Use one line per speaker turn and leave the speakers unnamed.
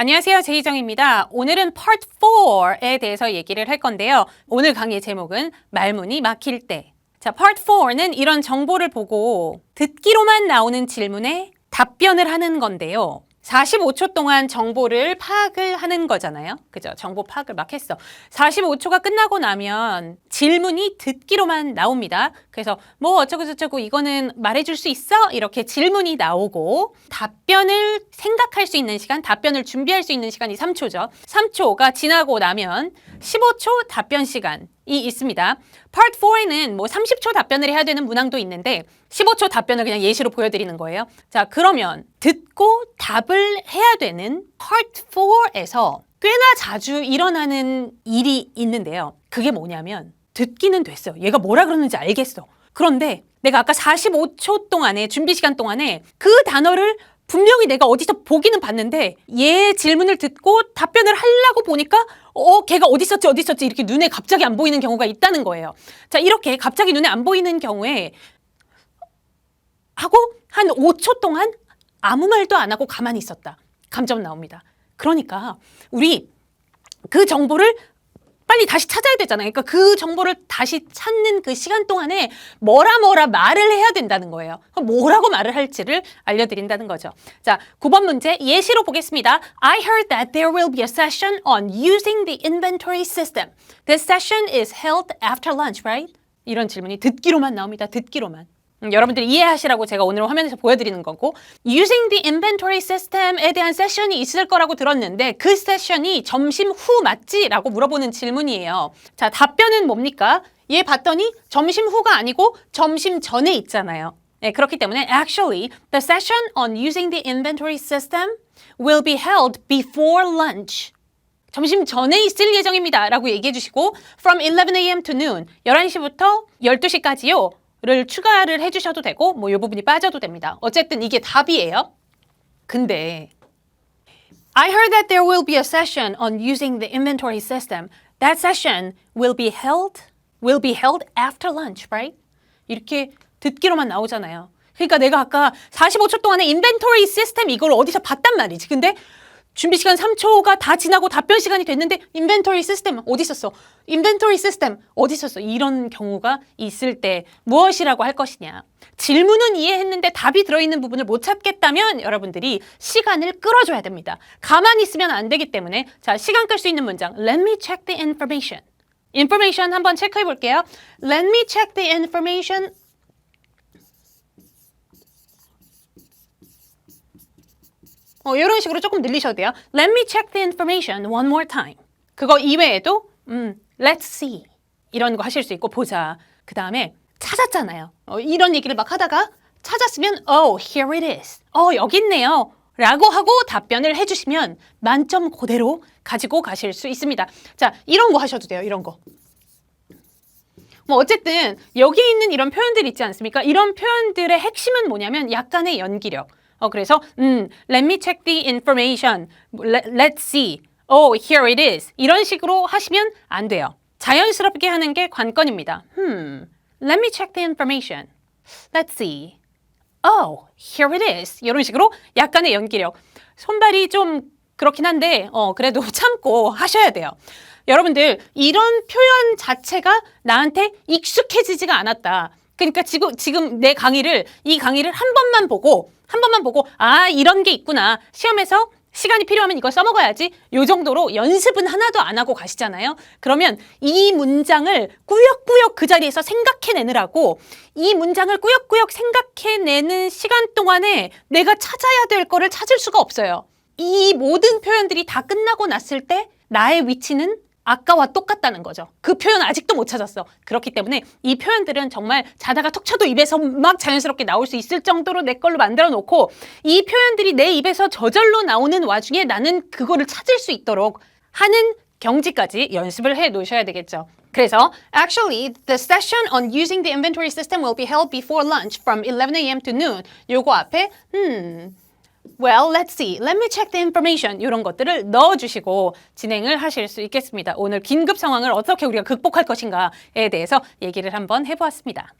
안녕하세요. 제이정입니다. 오늘은 Part 4에 대해서 얘기를 할 건데요. 오늘 강의 제목은 말문이 막힐 때. 자, Part 4는 이런 정보를 보고 듣기로만 나오는 질문에 답변을 하는 건데요. 45초 동안 정보를 파악을 하는 거잖아요. 그죠? 정보 파악을 막 했어. 45초가 끝나고 나면 질문이 듣기로만 나옵니다. 그래서 뭐 어쩌고저쩌고 이거는 말해줄 수 있어? 이렇게 질문이 나오고 답변을 생각할 수 있는 시간, 답변을 준비할 수 있는 시간이 3초죠. 3초가 지나고 나면 15초 답변 시간 이 있습니다. Part 4에는 뭐 30초 답변을 해야 되는 문항도 있는데 15초 답변을 그냥 예시로 보여드리는 거예요. 자, 그러면 듣고 답을 해야 되는 Part 4에서 꽤나 자주 일어나는 일이 있는데요. 그게 뭐냐면 듣기는 됐어. 얘가 뭐라 그러는지 알겠어. 그런데 내가 아까 45초 동안에 준비 시간 동안에 그 단어를 분명히 내가 어디서 보기는 봤는데 얘 질문을 듣고 답변을 하려고 보니까 어 걔가 어디 있었지 어디 있었지 이렇게 눈에 갑자기 안 보이는 경우가 있다는 거예요. 자 이렇게 갑자기 눈에 안 보이는 경우에 하고 한 5초 동안 아무 말도 안 하고 가만히 있었다. 감점 나옵니다. 그러니까 우리 그 정보를 빨리 다시 찾아야 되잖아요. 그러니까 그 정보를 다시 찾는 그 시간 동안에 뭐라 뭐라 말을 해야 된다는 거예요. 뭐라고 말을 할지를 알려드린다는 거죠. 자, 9번 문제 예시로 보겠습니다. I heard that there will be a session on using the inventory system. This session is held after lunch, right? 이런 질문이 듣기로만 나옵니다. 듣기로만. 음, 여러분들이 이해하시라고 제가 오늘 화면에서 보여드리는 거고 Using the inventory system에 대한 세션이 있을 거라고 들었는데 그 세션이 점심 후 맞지? 라고 물어보는 질문이에요. 자 답변은 뭡니까? 얘 봤더니 점심 후가 아니고 점심 전에 있잖아요. 네, 그렇기 때문에 actually the session on using the inventory system will be held before lunch. 점심 전에 있을 예정입니다. 라고 얘기해 주시고 from 11am to noon 11시부터 12시까지요. 를 추가를 해주셔도 되고 뭐 이 부분이 빠져도 됩니다. 어쨌든 이게 답이에요. 근데 I heard that there will be a session on using the inventory system. That session will be held will be held after lunch, right? 이렇게 듣기로만 나오잖아요. 그러니까 내가 아까 45초 동안에 인벤토리 시스템 이걸 어디서 봤단 말이지. 근데 준비 시간 3초가 다 지나고 답변 시간이 됐는데 인벤토리 시스템 어디 있었어? 인벤토리 시스템 어디 있었어? 이런 경우가 있을 때 무엇이라고 할 것이냐? 질문은 이해했는데 답이 들어있는 부분을 못 찾겠다면 여러분들이 시간을 끌어줘야 됩니다. 가만히 있으면 안 되기 때문에 자 시간 끌 수 있는 문장 Let me check the information. information 한번 체크해 볼게요. Let me check the information 어, 이런 식으로 조금 늘리셔도 돼요. Let me check the information one more time. 그거 이외에도 음, let's see 이런 거 하실 수 있고 보자. 그 다음에 찾았잖아요. 어, 이런 얘기를 막 하다가 찾았으면 oh here it is. 어 여기 있네요. 라고 하고 답변을 해주시면 만점 그대로 가지고 가실 수 있습니다. 자 이런 거 하셔도 돼요. 이런 거. 뭐 어쨌든 여기 있는 이런 표현들 있지 않습니까? 이런 표현들의 핵심은 뭐냐면 약간의 연기력. 어 그래서 음 let me check the information. Let, let's see. Oh, here it is. 이런 식으로 하시면 안 돼요. 자연스럽게 하는 게 관건입니다. Hmm. Let me check the information. Let's see. Oh, here it is. 이런 식으로 약간의 연기력. 손발이 좀 그렇긴 한데 어 그래도 참고 하셔야 돼요. 여러분들 이런 표현 자체가 나한테 익숙해지지가 않았다. 그러니까 지금 지금 내 강의를 이 강의를 한 번만 보고 한 번만 보고 아 이런 게 있구나 시험에서 시간이 필요하면 이걸 써먹어야지 요 정도로 연습은 하나도 안 하고 가시잖아요. 그러면 이 문장을 꾸역꾸역 그 자리에서 생각해내느라고 이 문장을 꾸역꾸역 생각해내는 시간 동안에 내가 찾아야 될 거를 찾을 수가 없어요. 이 모든 표현들이 다 끝나고 났을 때 나의 위치는 아까와 똑같다는 거죠. 그 표현 아직도 못 찾았어. 그렇기 때문에 이 표현들은 정말 자다가 톡 쳐도 입에서 막 자연스럽게 나올 수 있을 정도로 내 걸로 만들어 놓고 이 표현들이 내 입에서 저절로 나오는 와중에 나는 그거를 찾을 수 있도록 하는 경지까지 연습을 해 놓으셔야 되겠죠. 그래서 actually the session on using the inventory system will be held before lunch from 11 a.m. to noon. 요거 앞에 음 Well, let's see. Let me check the information. 이런 것들을 넣어주시고 진행을 하실 수 있겠습니다. 오늘 긴급 상황을 어떻게 우리가 극복할 것인가에 대해서 얘기를 한번 해보았습니다.